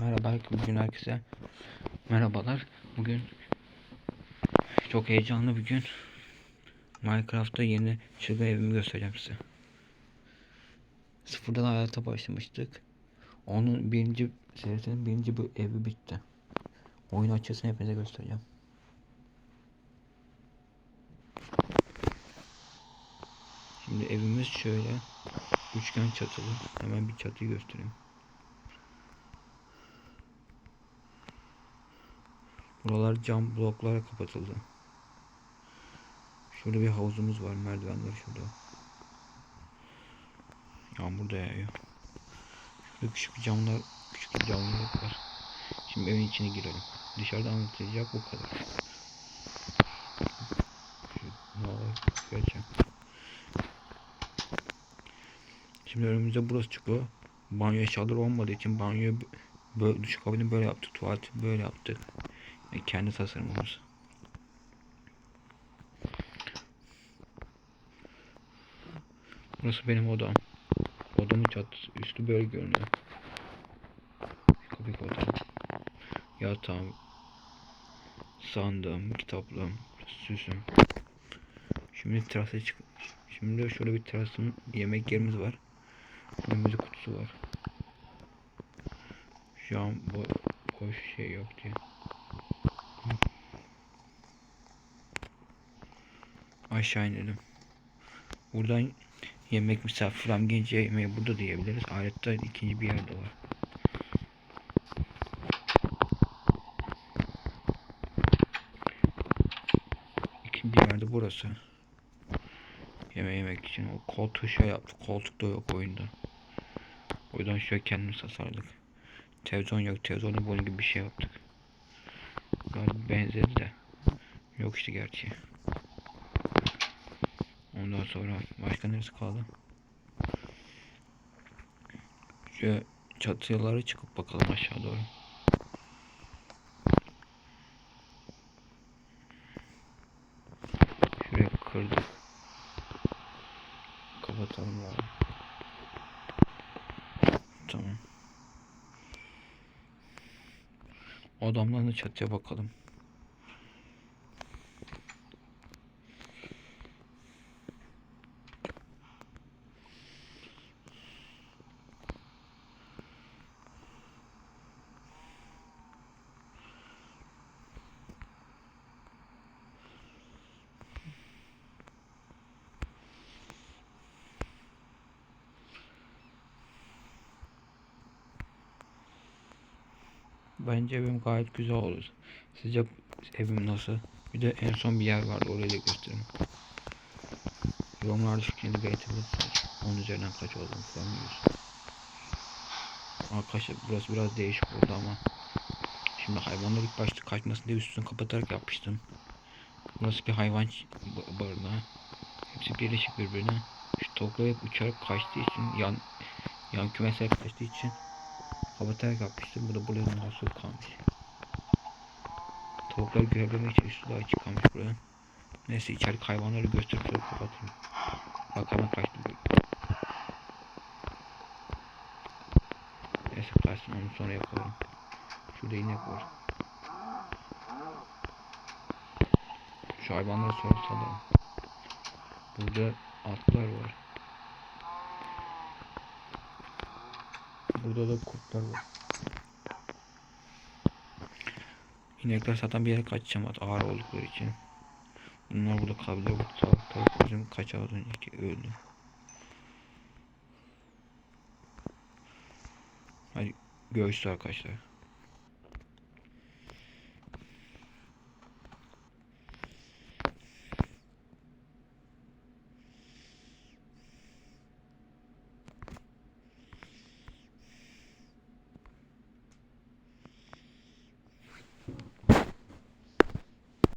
Merhaba bugün herkese merhabalar. Bugün çok heyecanlı bir gün. Minecraft'ta yeni çılgın evimi göstereceğim size. Sıfırdan hayata başlamıştık. Onun birinci serisinin birinci bu evi bitti. Oyun açısını hepinize göstereceğim. Şimdi evimiz şöyle. Üçgen çatılı. Hemen bir çatıyı göstereyim. Buralar cam bloklara kapatıldı. Şurada bir havuzumuz var. Merdivenler şurada. Yağmur da yağıyor. Şurada küçük bir camlar, küçük bir camlık var. Şimdi evin içine girelim. Dışarıda anlatacak bu kadar. Geçeceğim. Şimdi önümüzde burası çıkıyor. Banyo eşyaları olmadığı için banyoyu böyle duş kabini böyle yaptık. Tuvaleti böyle yaptık. Yani kendi tasarımımız. Burası benim odam. Odamın çatısı üstü böyle görünüyor. Kapı odam. Yatağım. Sandığım, kitaplığım, süsüm. Şimdi terasa çık. Şimdi şöyle bir terasın yemek yerimiz var. Müzik kutusu var. Şu an bo boş şey yok diye. Aşağı inelim. Buradan yemek misafir falan gelince yemeği burada da yiyebiliriz. Ayrıca ikinci bir yerde var. İkinci yerde burası. Yeme yemek için o koltuğu şey yaptık. Koltuk da yok oyunda. O yüzden şöyle kendimiz tasarladık. Televizyon yok. Televizyonun bunun gibi bir şey yaptık. Benzedi de. Yok işte gerçi. Ondan sonra başka neresi kaldı? Şu çatıları çıkıp bakalım aşağı doğru. Şuraya kırdık. Kapatalım bari. Tamam. Adamların da çatıya bakalım. Bence evim gayet güzel olur. Sizce evim nasıl? Bir de en son bir yer vardı orayı da göstereyim. Yorumlarda fikrinizi belirtebilirsiniz. Onun üzerinden kaç olduğunu falan biliyorsun. Arkadaşlar burası biraz değişik oldu ama. Şimdi hayvanlar ilk başta kaçmasın diye üstünü kapatarak yapmıştım. Burası bir hayvan barınağı. Hepsi birleşik birbirine. Şu hep uçarak kaçtığı için yan yan kümesler kaçtığı için kapatarak yapmıştım. Bu da buraya mahsul kalmış. Tavukları görebilmek için üstü de açık kalmış buraya. Neyse içerik hayvanları gösterip şöyle kapatayım. Bak hemen kaçtı böyle. Neyse kaçsın onu sonra yapalım. Şurada inek var. Şu hayvanları sonra salalım. Burada atlar var. Burada da kurtlar var. İnekler zaten bir yere kaçacağım ağır oldukları için. Bunlar burada kalabilir. Bu tavuk bizim kaç az önceki öldü. Hadi görüşürüz arkadaşlar.